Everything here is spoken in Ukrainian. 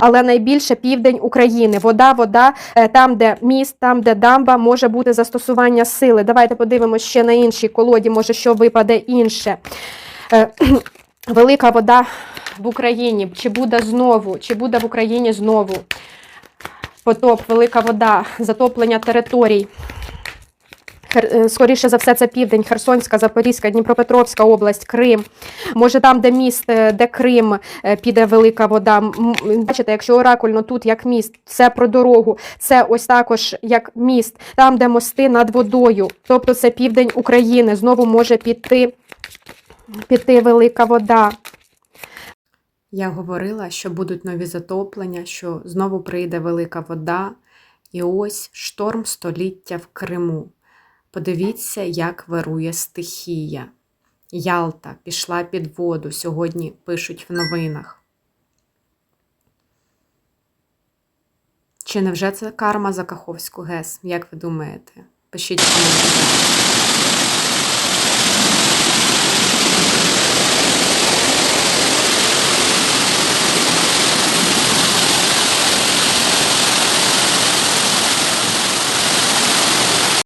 але найбільше південь України. Вода, вода, е, там, де міст, там, де дамба, може бути застосування сили. Давайте подивимося ще на іншій колоді, може, що випаде інше. Е, Велика вода в Україні. Чи буде знову? Чи буде в Україні знову? Потоп, велика вода, затоплення територій. Е, Скоріше за все, це південь, Херсонська, Запорізька, Дніпропетровська область, Крим. Може, там, де міст, е, де Крим, е, піде велика вода. Бачите, якщо оракульно тут як міст, це про дорогу, це ось також як міст, там, де мости над водою. Тобто це південь України. Знову може піти, піти велика вода. Я говорила, що будуть нові затоплення, що знову прийде велика вода, і ось шторм століття в Криму. Подивіться, як вирує стихія. Ялта пішла під воду, сьогодні пишуть в новинах. Чи невже це карма за Каховську ГЕС? Як ви думаєте? Пишіть.